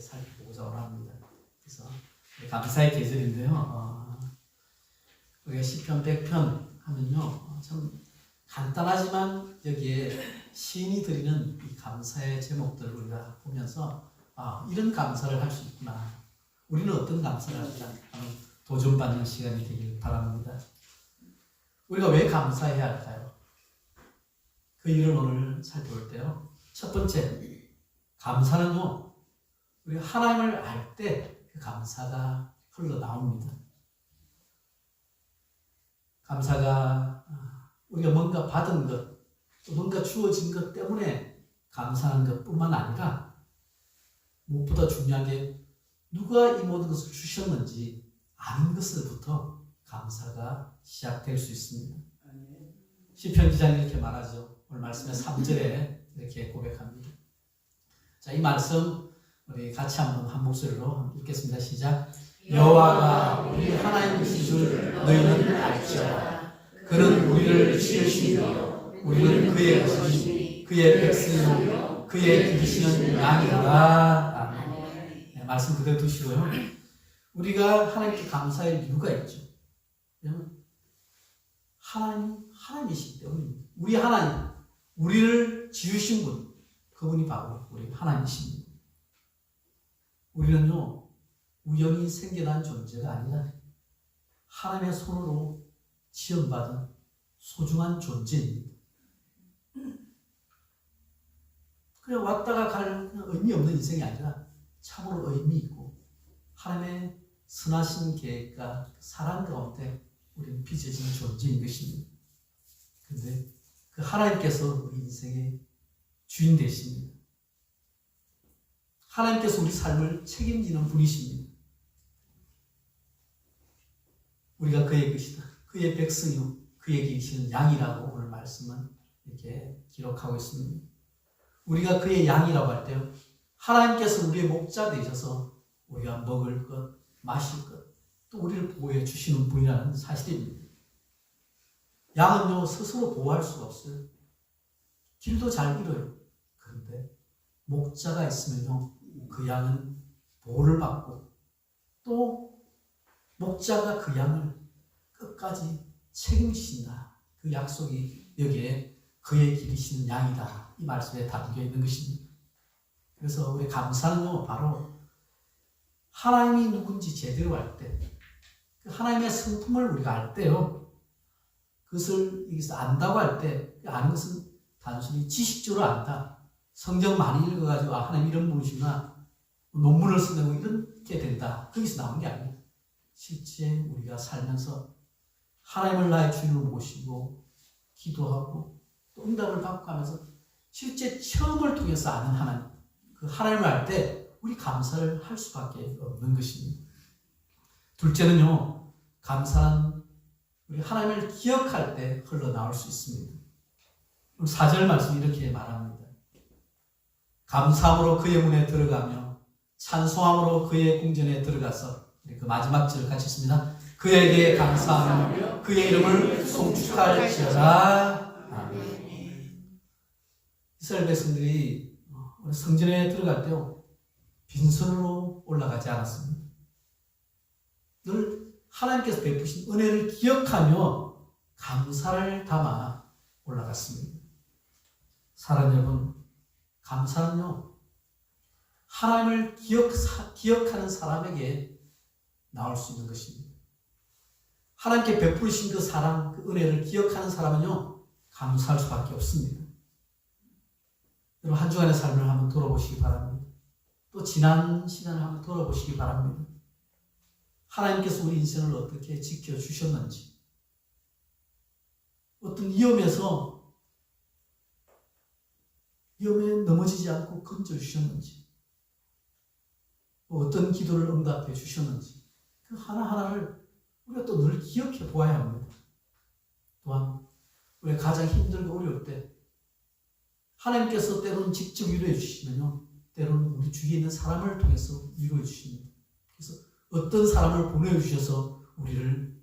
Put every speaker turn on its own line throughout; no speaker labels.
살펴보고자 합니다. 그래서 감사의 계절인데요. 어, 우리가 시편 100편 하면요. 어, 참 간단하지만 여기에 시인이 드리는 이 감사의 제목들을 우리가 보면서 아, 이런 감사를 할 수 있구나. 우리는 어떤 감사를 할까 하는 도전받는 시간이 되길 바랍니다. 우리가 왜 감사해야 할까요? 그 일을 오늘 살펴볼 때요. 첫 번째, 감사는요, 우리가 하나님을 알 때 그 감사가 흘러나옵니다. 감사가 아, 우리가 뭔가 받은 것, 또 뭔가 주어진 것 때문에 감사하는 것 뿐만 아니라 무엇보다 중요한 게 누가 이 모든 것을 주셨는지 아는 것을부터 감사가 시작될 수 있습니다. 시편 기자는 이렇게 말하죠. 오늘 말씀의 3절에 이렇게 고백합니다. 자, 이 말씀 우리 같이 한번 한 목소리로 읽겠습니다. 시작. 여호와가 우리 하나님이신 줄 너희는 알지어다. 그는 우리를 지으시며 우리는 그의 것이니 그의 백성이요 그의 기르시는 양이라. 네, 말씀 그대로 두시고요. 우리가 하나님께 감사할 이유가 있죠. 왜냐면 하나님 하나님이시기 때문입니다. 우리 하나님, 우리를 지으신 분, 그분이 바로 우리 하나님이십니다. 우리는요 우연히 생겨난 존재가 아니라 하나님의 손으로 지원받은 소중한 존재입니다. 그냥 왔다가 갈 의미 없는 인생이 아니라 참으로 의미 있고 하나님의 선하신 계획과 사랑 가운데 우리는 빚어진 존재인 것입니다. 근데 그 하나님께서 우리 인생의 주인 되십니다. 하나님께서 우리 삶을 책임지는 분이십니다. 우리가 그의 것이다. 그의 백성이요. 그에게 계시는 양이라고 오늘 말씀은 이렇게 기록하고 있습니다. 우리가 그의 양이라고 할 때요. 하나님께서 우리의 목자 되셔서 우리가 먹을 것, 마실 것, 또 우리를 보호해 주시는 분이라는 사실입니다. 양은요, 스스로 보호할 수가 없어요. 길도 잘 잃어요. 그런데 목자가 있으면요, 그 양은 보호를 받고 또 목자가 그 양을 끝까지 책임지신다. 그 약속이 여기에 그의 기르시는 양이다. 이 말씀에 담겨 있는 것입니다. 그래서 우리 감사는요, 바로 하나님이 누군지 제대로 알 때, 그 하나님의 성품을 우리가 알 때요, 그것을 여기서 안다고 할 때, 그 아는 것은 단순히 지식적으로 안다. 성경 많이 읽어가지고, 아, 하나님 이런 분이시구나. 논문을 쓰고 이렇게 된다. 거기서 나온 게 아닙니다. 실제 우리가 살면서 하나님을 나의 주인으로 모시고, 기도하고, 또 응답을 받고 하면서 실제 체험을 통해서 아는 하나님, 그 하나님을 알 때 우리 감사를 할 수밖에 없는 것입니다. 둘째는요, 감사는 우리 하나님을 기억할 때 흘러나올 수 있습니다. 4절 말씀 이렇게 말합니다. 감사함으로 그의 문에 들어가며 찬송함으로 그의 궁전에 들어가서 그 마지막 절 같이 있습니다. 그에게 감사하며 그의 이름을 송축할지어다. 이스라엘 백성들이 성전에 들어갈 때요 빈손으로 올라가지 않았습니다. 늘 하나님께서 베푸신 은혜를 기억하며 감사를 담아 올라갔습니다. 사랑 여러분, 감사는요, 하나님을 기억, 기억하는 사람에게 나올 수 있는 것입니다. 하나님께 베푸신 그 사랑, 그 은혜를 기억하는 사람은요, 감사할 수밖에 없습니다. 여러분, 한 주간의 삶을 한번 돌아보시기 바랍니다. 또 지난 시간을 한번 돌아보시기 바랍니다. 하나님께서 우리 인생을 어떻게 지켜주셨는지, 어떤 위험에서 위험에 넘어지지 않고 건져주셨는지, 어떤 기도를 응답해 주셨는지, 그 하나하나를 우리가 또 늘 기억해 보아야 합니다. 또한, 우리가 가장 힘들고 어려울 때, 하나님께서 때로는 직접 위로해 주시면요, 때로는 우리 주위에 있는 사람을 통해서 위로해 주십니다. 그래서 어떤 사람을 보내주셔서 우리를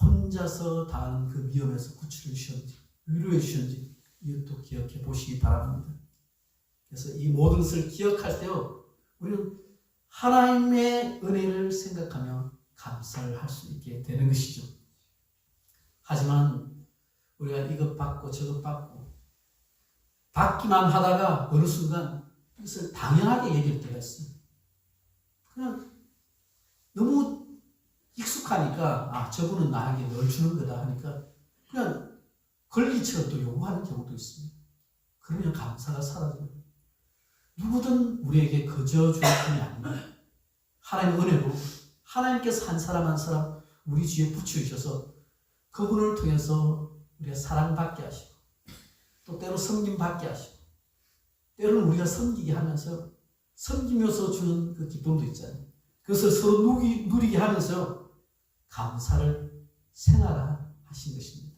혼자서 당하는 그 위험에서 구출해 주셨는지, 위로해 주셨는지, 이것도 기억해 보시기 바랍니다. 그래서 이 모든 것을 기억할 때요, 우리는 하나님의 은혜를 생각하며 감사를 할 수 있게 되는 것이죠. 하지만 우리가 이것 받고 저것 받고 받기만 하다가 어느 순간 이것을 당연하게 여길 때가 있어요. 그냥 너무 익숙하니까 아 저분은 나에게 널 주는 거다 하니까 그냥 걸기처럼 또 요구하는 경우도 있습니다. 그러면 감사가 사라져요. 누구든 우리에게 거저 주는 분이 아닙니다. 하나님의 은혜로 하나님께서 한 사람 한 사람 우리 주위에 붙여주셔서 그분을 통해서 우리가 사랑받게 하시고 또 때로 섬김받게 하시고 때로는 우리가 섬기게 하면서 섬기면서 주는 그 기쁨도 있잖아요. 그것을 서로 누기, 누리게 하면서 감사를 생활하신 것입니다.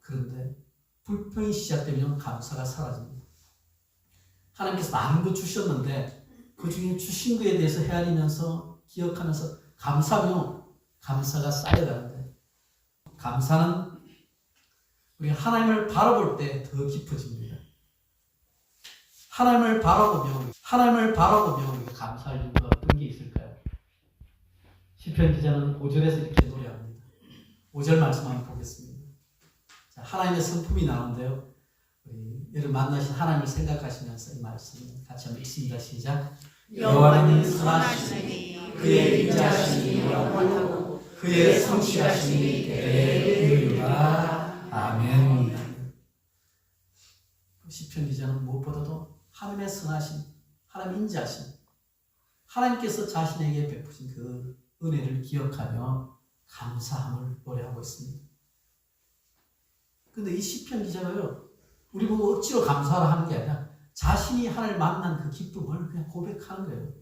그런데 불평이 시작되면 감사가 사라집니다. 하나님께서 많은 것 주셨는데 그 중에 주신 것에 대해서 헤아리면서 기억하면서 감사하며 감사가 쌓여가는데 감사는 우리 하나님을 바라볼 때 더 깊어집니다. 하나님을 바라보며 하나님을 바라보며 감사할 이유가 어떤 게 있을까요? 시편 기자는 5절에서 이렇게 노래합니다. 5절 말씀 한번 보겠습니다. 자, 하나님의 성품이 나오는데요. 여러분 만나신 하나님을 생각하시면서 이 말씀 같이 한번 읽습니다. 시작. 여호와는 선하시니 그의 인자하심이 영원하고 그의 성실하심이 대대 이르리라. 아멘. 시편 기자는 무엇보다도 하나님의 선하심, 하나님 인자하심, 하나님께서 자신에게 베푸신 그 은혜를 기억하며 감사함을 노래하고 있습니다. 근데 이 시편 기자가요, 우리 보고 억지로 감사하라 하는 게 아니라 자신이 하나님을 만난 그 기쁨을 그냥 고백하는 거예요.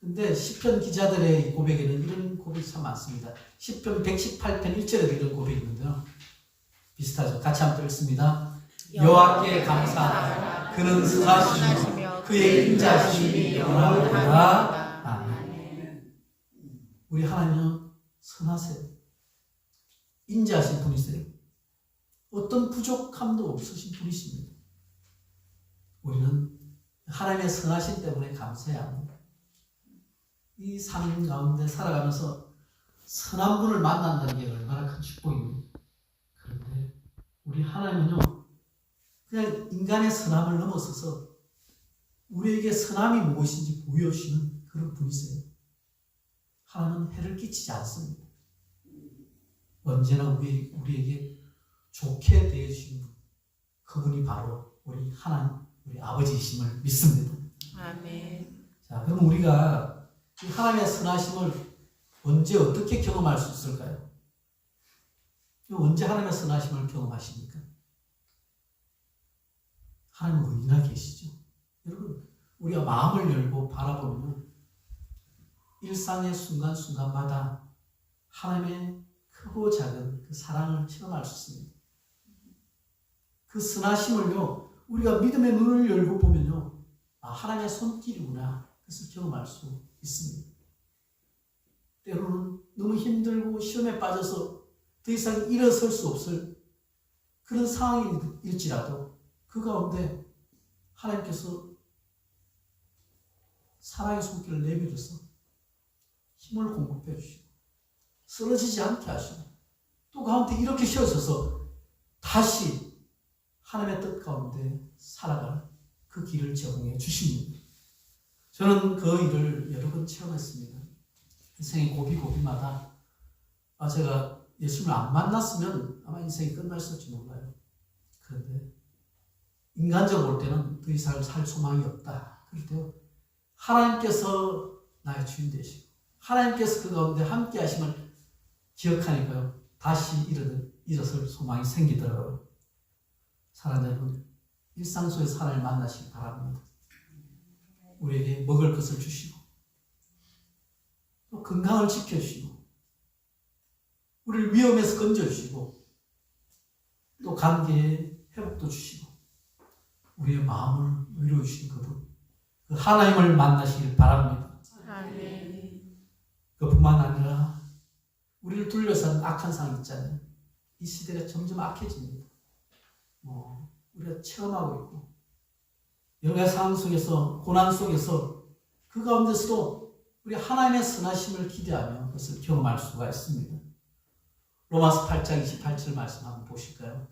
근데 시편 기자들의 고백에는 이런 고백이 참 많습니다. 시편 118편 1절에도 이런 고백이 있는데요. 비슷하죠. 같이 한번 읽습니다. 여호와께 감사하라. 그는 선하시며 그의 인자심이 영원하다. 아멘. 우리 하나님은 선하세요. 인자하신 분이세요. 어떤 부족함도 없으신 분이십니다. 우리는 하나님의 선하심 때문에 감사해야 합니다. 이 삶 가운데 살아가면서 선한 분을 만난다는 게 얼마나 큰 축복입니다. 그런데 우리 하나님은요, 그냥 인간의 선함을 넘어서서 우리에게 선함이 무엇인지 보여주시는 그런 분이세요. 하나님은 해를 끼치지 않습니다. 언제나 우리, 우리에게 좋게 대해주시는 분, 그분이 바로 우리 하나님, 우리 아버지이심을 믿습니다.
아멘.
자, 그럼 우리가 이 하나님의 선하심을 언제 어떻게 경험할 수 있을까요? 언제 하나님의 선하심을 경험하십니까? 하나님 어디나 계시죠? 여러분, 우리가 마음을 열고 바라보면 일상의 순간순간마다 하나님의 크고 작은 그 사랑을 체험할 수 있습니다. 그 선하심을요, 우리가 믿음의 눈을 열고 보면요, 아, 하나님의 손길이구나. 그것을 경험할 수 있습니다. 때로는 너무 힘들고 시험에 빠져서 더 이상 일어설 수 없을 그런 상황일지라도 그 가운데 하나님께서 사랑의 손길을 내밀어서 힘을 공급해 주시고 쓰러지지 않게 하시고 또 가운데 이렇게 쉬어져서 다시 하나님의 뜻 가운데 살아갈 그 길을 제공해 주십니다. 저는 그 일을 여러 번 체험했습니다. 인생의 고비고비마다 아 제가 예수님을 안 만났으면 아마 인생이 끝났을지 몰라요. 그런데 인간적으로 볼 때는 더 이상 살 소망이 없다. 그럴 때 하나님께서 나의 주인 되시고 하나님께서 그 가운데 함께 하심을 기억하니까요. 다시 일어설 소망이 생기더라고요. 사랑 여러분, 일상 속에서 하나님을 만나시기 바랍니다. 우리에게 먹을 것을 주시고 또 건강을 지켜주시고 우리를 위험에서 건져주시고 또 관계의 회복도 주시고 우리의 마음을 위로해 주시는 그분 그 하나님을 만나시길 바랍니다.
아멘.
그뿐만 아니라 우리를 둘러싼 악한 상황 있잖아요. 이 시대가 점점 악해집니다. 뭐 우리가 체험하고 있고 여러 가지 상황 속에서 고난 속에서 그 가운데서도 우리 하나님의 선하심을 기대하며 그것을 경험할 수가 있습니다. 로마서 8장 28절 말씀 한번 보실까요?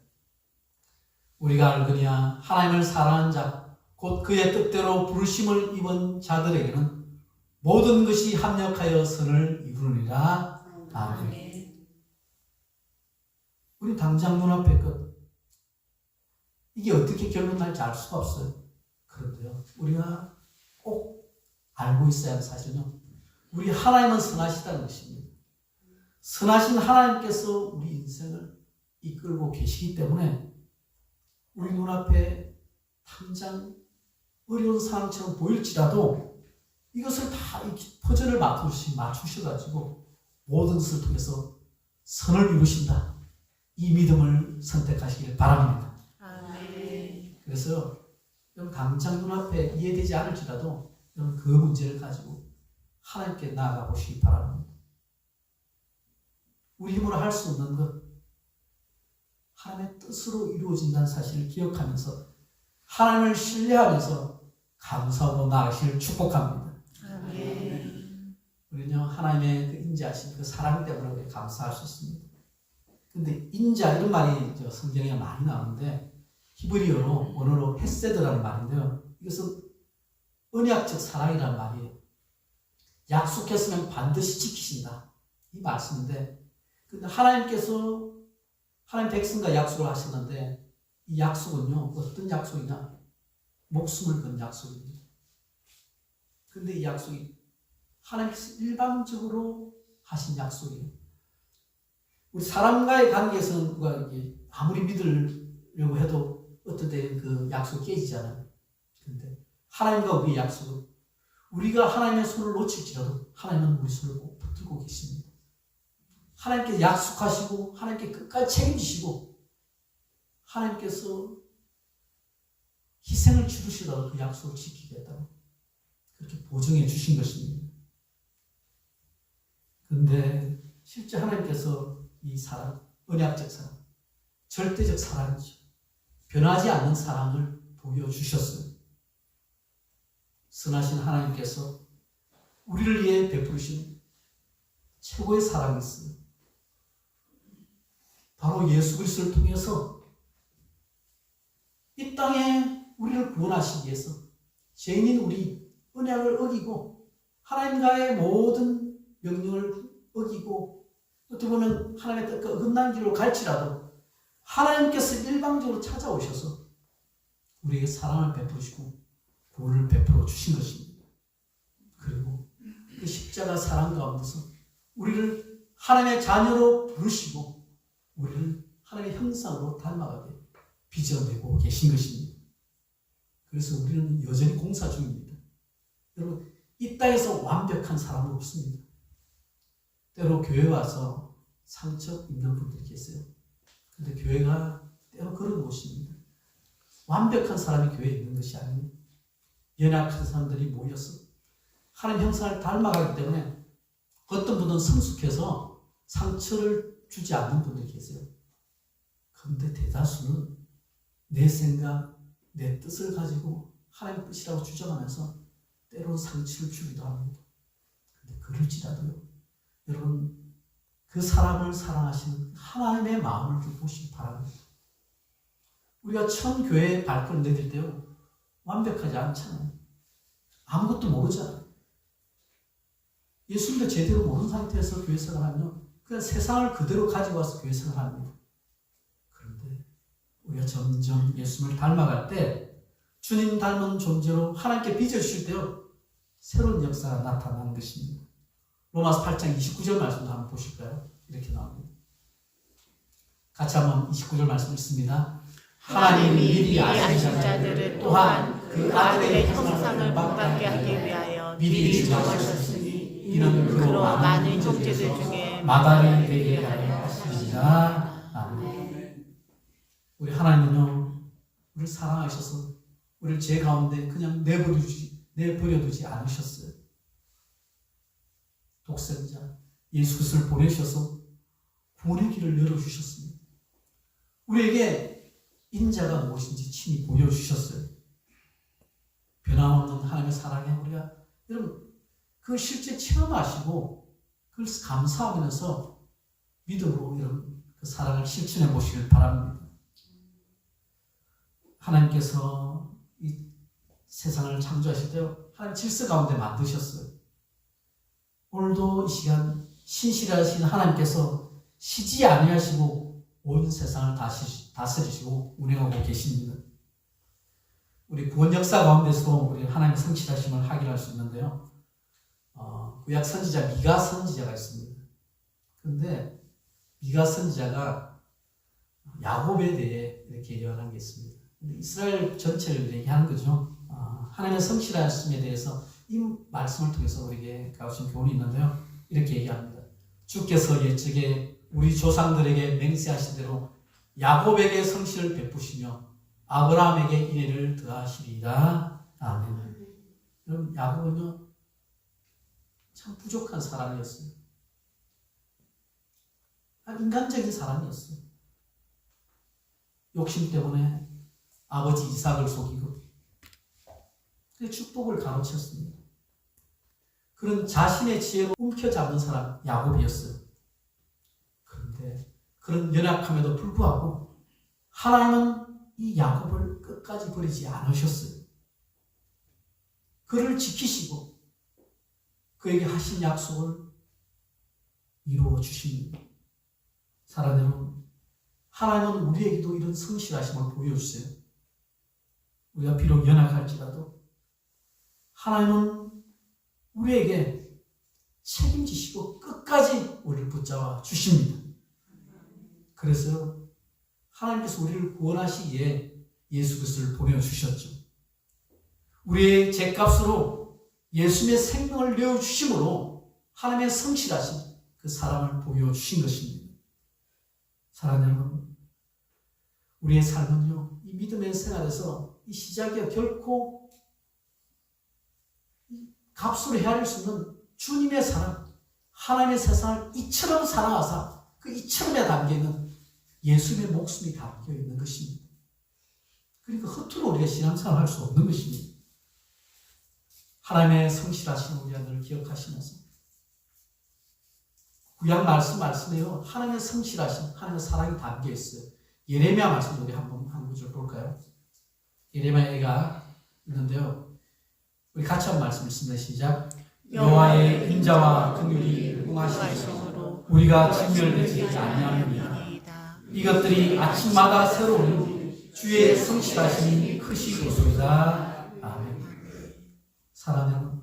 우리가 알거니와 하나님을 사랑하는 자, 곧 그의 뜻대로 부르심을 입은 자들에게는 모든 것이 합력하여 선을 이루느니라. 아멘.
아멘.
우리 당장 눈앞에 것 이게 어떻게 결론 날지 알 수가 없어요. 그런데요, 우리가 꼭 알고 있어야 하는 사실은요, 우리 하나님은 선하시다는 것입니다. 선하신 하나님께서 우리 인생을 이끌고 계시기 때문에 우리 눈앞에 당장 어려운 상황처럼 보일지라도 이것을 다 퍼즐을 맞추시, 맞추셔가지고 모든 것을 통해서 선을 이루신다. 이 믿음을 선택하시길 바랍니다. 그래서 여러분 당장 눈앞에 이해되지 않을지라도 여러분 그 문제를 가지고 하나님께 나아가 보시기 바랍니다. 우리 힘으로 할 수 없는 것 하나님의 뜻으로 이루어진다는 사실을 기억하면서 하나님을 신뢰하면서 감사하고 나아가시를 축복합니다.
아멘.
우리는요 하나님의 그 인자하신 그 사랑 때문에 감사할 수 있습니다. 근데 인자 이런 말이 저 성경에 많이 나오는데 히브리어로 원어로 헤세드라는 말인데요. 이것은 언약적 사랑이라는 말이에요. 약속했으면 반드시 지키신다 이 말씀인데 근데 하나님께서 하나님 백성과 약속을 하셨는데 이 약속은요 어떤 약속이냐 목숨을 건 약속입니다. 근데 이 약속이 하나님께서 일방적으로 하신 약속이에요. 우리 사람과의 관계에서는 누가 이게 아무리 믿으려고 해도 어떤 때는 그 약속 깨지잖아요. 근데 하나님과 우리의 약속은 우리가 하나님의 손을 놓칠지라도 하나님은 우리 손을 꼭 붙들고 계십니다. 하나님께 약속하시고 하나님께 끝까지 책임지시고 하나님께서 희생을 치르시더라도 그 약속을 지키겠다고 그렇게 보증해 주신 것입니다. 근데 실제 하나님께서 이 사랑, 언약적 사랑, 절대적 사랑이죠. 변하지 않는 사랑을 보여주셨어요. 선하신 하나님께서 우리를 위해 베푸신 최고의 사랑이 있어요. 바로 예수 그리스도를 통해서 이 땅에 우리를 구원하시기 위해서 죄인인 우리 언약을 어기고 하나님과의 모든 명령을 어기고 어떻게 보면 하나님의 뜻과 어긋난 길로 갈지라도 하나님께서 일방적으로 찾아오셔서 우리에게 사랑을 베푸시고 구원을 베풀어 주신 것입니다. 그리고 그 십자가 사랑 가운데서 우리를 하나님의 자녀로 부르시고 우리를 하나님의 형상으로 닮아가게 빚어내고 계신 것입니다. 그래서 우리는 여전히 공사 중입니다. 여러분 이 땅에서 완벽한 사람은 없습니다. 때로 교회 와서 상처 입는 분들이 계세요. 근데 교회가 때로 그런 곳입니다. 완벽한 사람이 교회에 있는 것이 아니에요. 연약한 사람들이 모여서 하나님 형상을 닮아가기 때문에 어떤 분은 성숙해서 상처를 주지 않는 분들이 계세요. 그런데 대다수는 내 생각, 내 뜻을 가지고 하나님 뜻이라고 주장하면서 때로는 상처를 주기도 합니다. 근데 그럴지라도요. 여러분 그 사람을 사랑하시는 하나님의 마음을 좀 보시기 바랍니다. 우리가 처음 교회에 발걸음 내딜 때요. 완벽하지 않잖아요. 아무것도 모르잖아요. 예수님도 제대로 모르는 상태에서 교회 생활하면 그냥 세상을 그대로 가지고 와서 교회 생활합니다. 그런데 우리가 점점 예수님을 닮아갈 때 주님 닮은 존재로 하나님께 빚어주실 때요. 새로운 역사가 나타나는 것입니다. 로마서 8장 29절 말씀도 한번 보실까요? 이렇게 나옵니다. 같이 한번 29절 말씀 읽습니다.
하나님이 미리 아신 자들을 또한 그 아들의 형상을 본받게 하기 위하여 미리 정하셨으니
이는
그로 많은 형제들 중에
마다리 되게 하려 하시니라. 아멘. 우리 하나님은요, 우리를 사랑하셔서 우리를 죄 가운데 그냥 내버려두지, 내버려두지 않으셨어요. 독생자 예수 그리스도를 보내셔서 구원의 길을 열어주셨습니다. 우리에게 인자가 무엇인지 친히 보여주셨어요. 변함없는 하나님의 사랑에 우리가 여러분, 그 실제 체험하시고 그걸 감사하면서 믿음으로 이런 그 사랑을 실천해 보시길 바랍니다. 하나님께서 이 세상을 창조하실 때 하나님 질서 가운데 만드셨어요. 오늘도 이 시간 신실하신 하나님께서 쉬지 아니하시고 온 세상을 다시 다스리시고 운행하고 계십니다. 우리 구원 역사 가운데서도 우리 하나님의 성실하심을 확인할 수 있는데요. 어, 구약 선지자 미가 선지자가 있습니다. 그런데 미가 선지자가 야곱에 대해 이렇게 예언한 게 있습니다. 이스라엘 전체를 얘기하는 거죠. 어, 하나님의 성실하심에 대해서 이 말씀을 통해서 우리에게 가르친 교훈이 있는데요. 이렇게 얘기합니다. 주께서 옛적에 우리 조상들에게 맹세하신 대로 야곱에게 성실을 베푸시며 아브라함에게 이래를 더하시리라. 아멘. 그럼 야곱은요 참 부족한 사람이었어요. 아, 인간적인 사람이었어요. 욕심 때문에 아버지 이삭을 속이고 그 축복을 가로챘습니다. 그런 자신의 지혜로 움켜잡는 사람 야곱이었어요. 그런데 그런 연약함에도 불구하고 하나님은 이 야곱을 끝까지 버리지 않으셨어요. 그를 지키시고 그에게 하신 약속을 이루어 주십니다. 사랑하는 여러분, 하나님은 우리에게도 이런 성실하심을 보여주세요. 우리가 비록 연약할지라도 하나님은 우리에게 책임지시고 끝까지 우리를 붙잡아 주십니다. 그래서 하나님께서 우리를 구원하시기에 예수 그리스도를 보내 주셨죠. 우리의 죄값으로 예수님의 생명을 내어 주심으로 하나님의 성실하신 그 사랑을 보여 주신 것입니다. 사랑하는 여러분, 우리의 삶은요, 이 믿음의 생활에서 이 시작이 결코 값으로 헤아릴 수 없는 주님의 사랑, 하나님의 세상을 이처럼 사랑하사 그 이처럼에 담겨 있는 예수님의 목숨이 담겨 있는 것입니다. 그러니까 허투루 우리가 신앙생활 할수 없는 것입니다. 하나님의 성실하신 우리가 늘 기억하시면서 구약 말씀 말씀에요. 하나님의 성실하신 하나님의 사랑이 담겨 있어요. 예레미야 말씀 우리 한번 한 구절 볼까요? 예레미야가 있는데요. 우리 같이 한 말씀 있습니다. 시작. 여호와의 인자와 긍휼이
말씀으로
우리가 진멸되지 아니하느니라. 이것들이 아침마다 새로운 주의 성실하심이 크시고소이다. 아멘. 사랑하는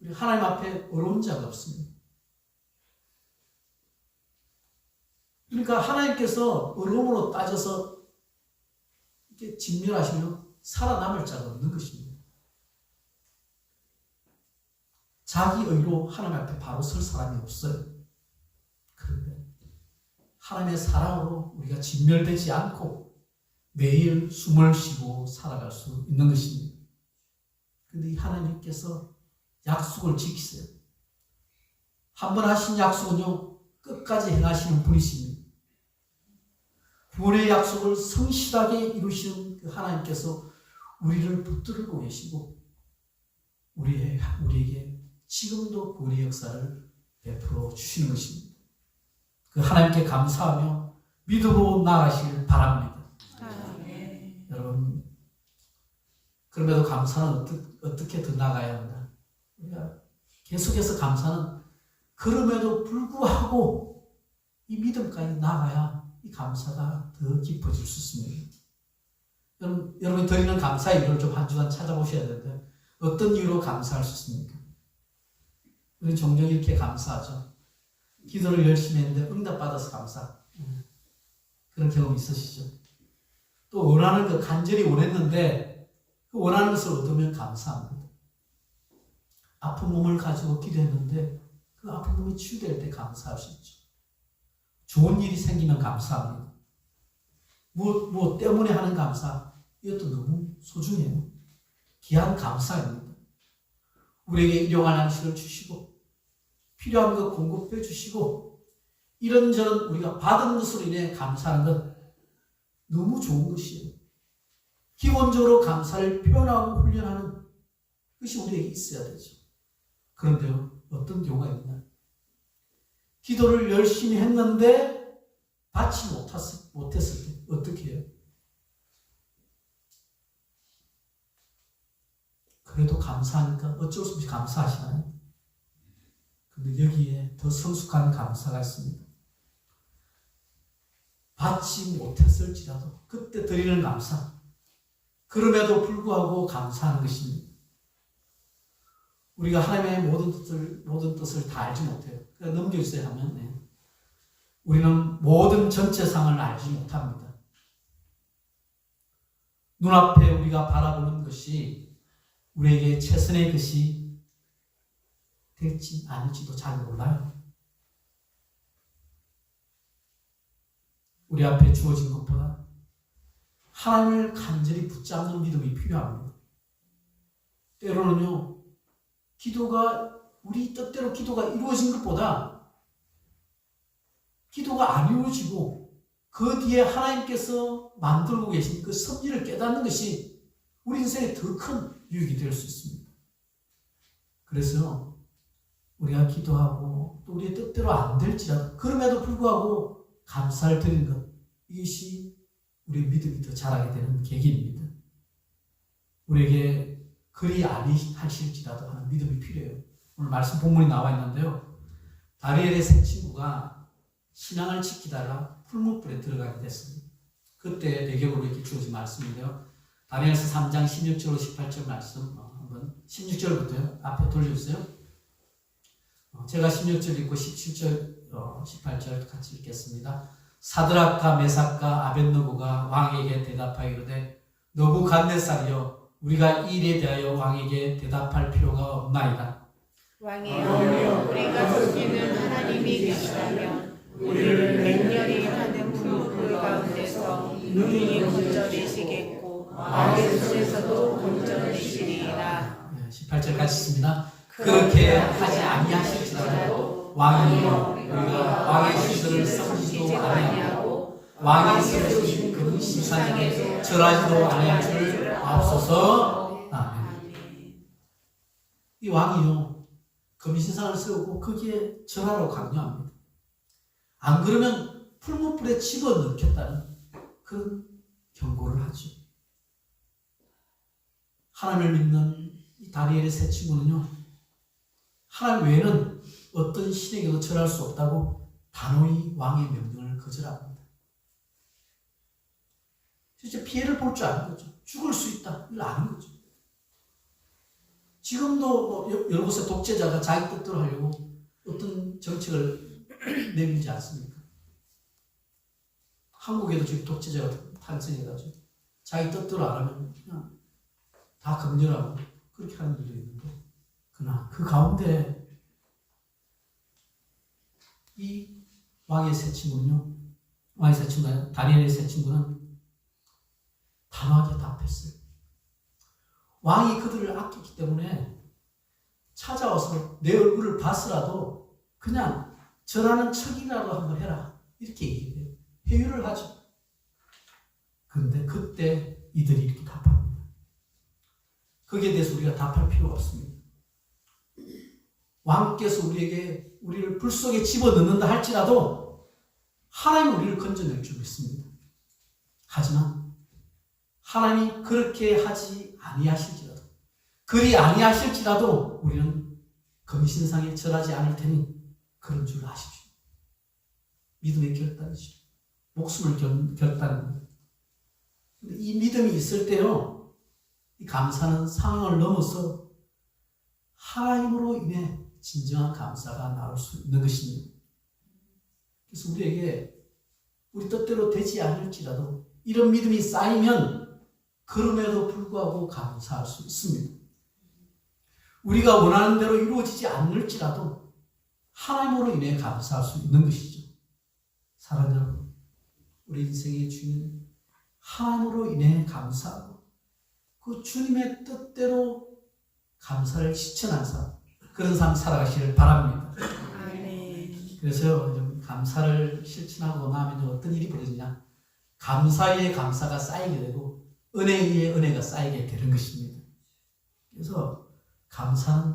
우리 하나님 앞에 어려운 자가 없습니다. 그러니까 하나님께서 어려움으로 따져서 이렇게 진멸하시면 살아남을 자가 없는 것입니다. 자기 의로 하나님 앞에 바로 설 사람이 없어요. 그런데 하나님의 사랑으로 우리가 진멸되지 않고 매일 숨을 쉬고 살아갈 수 있는 것입니다. 근데 이 하나님께서 약속을 지키세요. 한 번 하신 약속은요, 끝까지 행하시는 분이십니다. 구원의 약속을 성실하게 이루시는 그 하나님께서 우리를 붙들고 계시고, 우리의, 우리에게 지금도 구원의 역사를 베풀어 주시는 것입니다. 그 하나님께 감사하며 믿음으로 나아가시길 바랍니다. 여러분, 그럼에도 감사는 어떻게, 어떻게 더 나가야 한다? 우리가 계속해서 감사는 그럼에도 불구하고 이 믿음까지 나가야 이 감사가 더 깊어질 수 있습니다. 여러분, 여러분 드리는 감사 이유를 좀 한 주간 찾아보셔야 되는데 어떤 이유로 감사할 수 있습니까? 우리 종종 이렇게 감사하죠. 기도를 열심히 했는데 응답받아서 감사. 음, 그런 경험 있으시죠? 또 원하는 거 간절히 원했는데 그 원하는 것을 얻으면 감사합니다. 아픈 몸을 가지고 기도했는데 그 아픈 몸이 치유될 때 감사할 수 있죠. 좋은 일이 생기면 감사합니다. 무엇, 무엇 때문에 하는 감사, 이것도 너무 소중해요. 귀한 감사입니다. 우리에게 일용할 양식을 주시고, 필요한 것 공급해 주시고, 이런저런 우리가 받은 것으로 인해 감사하는 것 너무 좋은 것이에요. 기본적으로 감사를 표현하고 훈련하는 것이 우리에게 있어야 되죠. 그런데요, 어떤 경우가 있냐? 기도를 열심히 했는데 받지 못했을 때 어떻게 해요? 그래도 감사하니까 어쩔 수 없이 감사하시나요? 근데 여기에 더 성숙한 감사가 있습니다. 받지 못했을지라도 그때 드리는 감사. 그럼에도 불구하고 감사하는 것입니다. 우리가 하나님의 모든 뜻을, 모든 뜻을 다 알지 못해요. 그냥 넘겨주세요 하면, 네. 우리는 모든 전체상을 알지 못합니다. 눈앞에 우리가 바라보는 것이 우리에게 최선의 것이 될지 아닐지도 잘 몰라요. 우리 앞에 주어진 것보다 하나님을 간절히 붙잡는 믿음이 필요합니다. 때로는요, 기도가, 우리 뜻대로 기도가 이루어진 것보다 기도가 안 이루어지고 그 뒤에 하나님께서 만들고 계신 그 섭리를 깨닫는 것이 우리 인생에 더 큰 유익이 될 수 있습니다. 그래서 우리가 기도하고 또 우리의 뜻대로 안 될지라도 그럼에도 불구하고 감사를 드리는 것 이것이 우리 믿음이 더 자라게 되는 계기입니다. 우리에게 그리 아니하실지라도 하는 믿음이 필요해요. 오늘 말씀 본문이 나와 있는데요. 다리엘의 세 친구가 신앙을 지키다가 풀무불에 들어가게 됐습니다. 그때 배경으로 이렇게 주어진 말씀인데요. 다니엘서 3장 16절로 18절 말씀 어, 한번 16절부터요. 앞에 돌려주세요. 어, 제가 16절 읽고 17절, 어, 18절 같이 읽겠습니다. 사드락과 메삭과 아벤노고가 왕에게 대답하기로되 너부갓네살이여 우리가 이 일에 대하여 왕에게 대답할 필요가 없나이다.
왕이여 우리가 섬기는 하나님이 계시다면 우리를 맹렬히 하는 불불 가운데서 능히 건져내시겠고 왕의 손에서도 건져내시리이다.
네, 18절 같이 읽습니다. 그렇게 하지 아니하실지라도 왕이여 우리가 왕의 시설을 썩지도 아니하고 왕이 세우신 그 신상에 절하지도 아니할 줄 앞서서 아멘. 이 왕이요 금신상을 세우고 거기에 절하라고 강요합니다. 안 그러면 풀무불에 집어넣겠다는 그런 경고를 하죠. 하나님을 믿는 이 다니엘의 세 친구는요, 하나님 외에는 어떤 신에게도 절할 수 없다고 단호히 왕의 명령을 거절합니다. 진짜 피해를 볼 줄 아는 거죠. 죽을 수 있다. 이걸 아는 거죠. 지금도 뭐 여- 여러 곳의 독재자가 자기 뜻대로 하려고 어떤 정책을 내밀지 않습니까? 한국에도 지금 독재자가 탄생해가지고 자기 뜻대로 안 하면 그냥 다 검열하고 그렇게 하는 분도 있는데 그러나 그 가운데 이 왕의 세 친구는요 왕의 세 친구가 다니엘의 세 친구는 단호하게 답했어요. 왕이 그들을 아끼기 때문에 찾아와서 내 얼굴을 봤으라도 그냥 절하는 척이라도 한번 해라 이렇게 얘기해요. 회유를 하죠. 그런데 그때 이들이 이렇게 답합니다. 거기에 대해서 우리가 답할 필요가 없습니다. 왕께서 우리에게 우리를 불 속에 집어넣는다 할지라도 하나님 우리를 건져낼 줄 믿습니다. 하지만 하나님이 그렇게 하지 아니하실지라도 그리 아니하실지라도 우리는 금신상에 절하지 않을 테니 그런 줄 아십시오. 믿음의 결단이죠. 목숨을 결, 결단입니다. 근데 이 믿음이 있을 때요, 이 감사는 상황을 넘어서 하나님으로 인해 진정한 감사가 나올 수 있는 것입니다. 그래서 우리에게 우리 뜻대로 되지 않을지라도 이런 믿음이 쌓이면 그럼에도 불구하고 감사할 수 있습니다. 우리가 원하는 대로 이루어지지 않을지라도 하나님으로 인해 감사할 수 있는 것이죠. 사랑하는 우리 인생의 주인 하나님으로 인해 감사하고 그 주님의 뜻대로 감사를 실천한 삶 그런 삶 살아가시를 바랍니다.
아멘.
그래서 좀 감사를 실천하고 나면 어떤 일이 벌어지냐? 감사에 감사가 쌓이게 되고 은혜에 은혜가 쌓이게 되는 것입니다. 그래서 감사는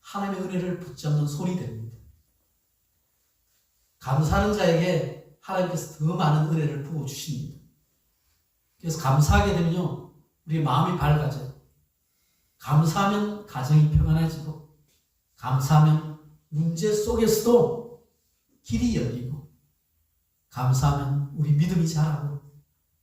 하나님의 은혜를 붙잡는 손이 됩니다. 감사하는 자에게 하나님께서 더 많은 은혜를 부어 주십니다. 그래서 감사하게 되면요, 우리 마음이 밝아져요. 감사하면 가정이 평안해지고, 감사하면 문제 속에서도 길이 열리고, 감사하면 우리 믿음이 자라고,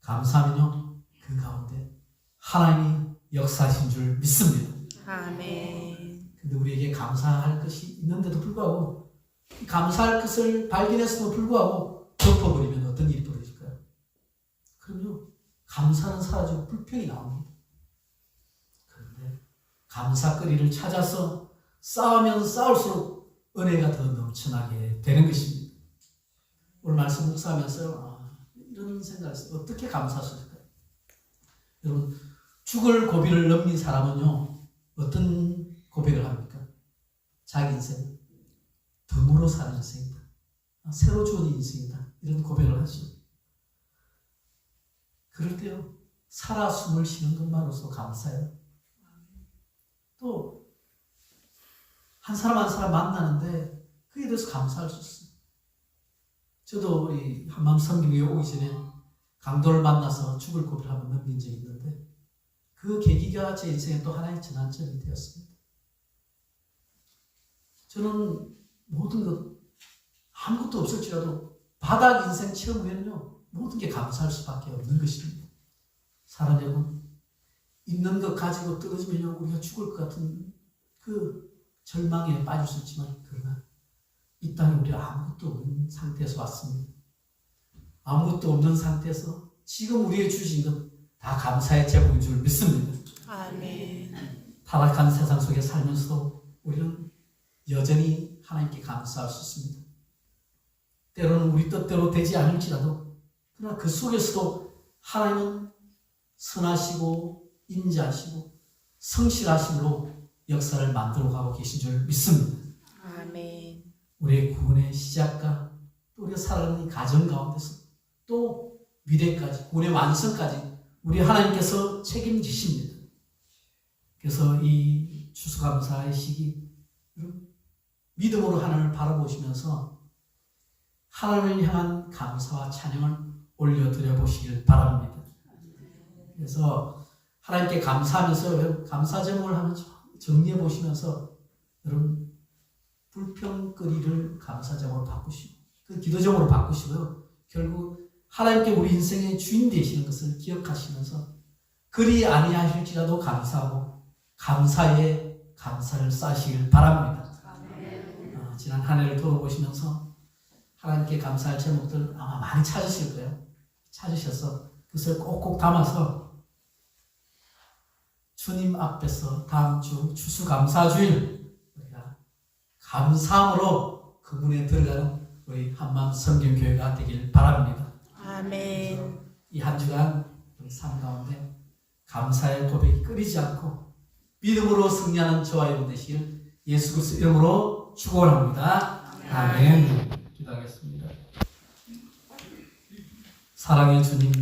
감사하면요, 그 가운데 하나님이 역사하신 줄 믿습니다.
아멘.
근데 우리에게 감사할 것이 있는데도 불구하고 이 감사할 것을 발견했음에도 불구하고 덮어버리면 어떤 일이 벌어질까요? 그럼요 감사는 사라지고 불평이 나옵니다. 그런데 감사거리를 찾아서 쌓으면 쌓을수록 은혜가 더 넘쳐나게 되는 것입니다. 오늘 말씀 묵상하면서 아, 이런 생각을 했어요. 어떻게 있을까요? 여러분 죽을 고비를 넘긴 사람은요 어떤 고백을 합니까? 자기 인생 덤으로 사는 인생이다. 아, 새로 주어진 인생이다. 이런 고백을 하죠. 그럴 때요 살아 숨을 쉬는 것만으로서 감사해요. 또 한 사람 한 사람 만나는데 그에 대해서 감사할 수 있어요. 저도 이 한밤 성경에 오기 전에 강도를 만나서 죽을 고비를 한번 넘긴 적이 있는데 그 계기가 제 인생에 또 하나의 전환점이 되었습니다. 저는 모든 것 아무것도 없을지라도 바닥 인생 처음 후에는요 모든 게 감사할 수밖에 없는 것입니다. 살아내고 있는 것 가지고 떨어지면요 우리가 죽을 것 같은 그 절망에 빠질 수 있지만 그러나 이 땅에 우리가 아무것도 없는 상태에서 왔습니다. 아무것도 없는 상태에서 지금 우리의 주신 것 다 감사의 제목인 줄 믿습니다.
아멘.
타락한 세상 속에 살면서도 우리는 여전히 하나님께 감사할 수 있습니다. 때로는 우리 뜻대로 되지 않을지라도 그러나 그 속에서도 하나님은 선하시고 인자하시고 성실하심으로 역사를 만들어 가고 계신 줄 믿습니다.
아멘.
우리의 구원의 시작과 또 우리가 살아가는 이 가정 가운데서 또 미래까지 구원의 완성까지 우리 하나님께서 책임지십니다. 그래서 이 추수감사의 시기 믿음으로 하나님을 바라보시면서 하나님을 향한 감사와 찬양을 올려드려 보시길 바랍니다. 그래서 하나님께 감사하면서 감사 제목을 한번 정리해 보시면서 여러분 불평거리를 감사 제목으로 바꾸시고 그 기도 제목으로 바꾸시고요. 결국 하나님께 우리 인생의 주인 되시는 것을 기억하시면서 그리 아니하실지라도 감사하고 감사에 감사를 쌓으시길 바랍니다. 어, 지난 한 해를 돌아보시면서 하나님께 감사할 제목들 아마 많이 찾으실 거예요. 찾으셔서 그것을 꼭꼭 담아서 주님 앞에서 다음 주 추수감사주일 우리가 감사함으로 그분에 들어가는 우리 한마음 성경교회가 되길 바랍니다.
아멘.
이 한 주간 우리 삶 가운데 감사의 고백이 끊이지 않고 믿음으로 승리하는 저와 여러분 되시길 예수 그리스도 이름으로 축원합니다. 아멘. 기도하겠습니다. 사랑의 주님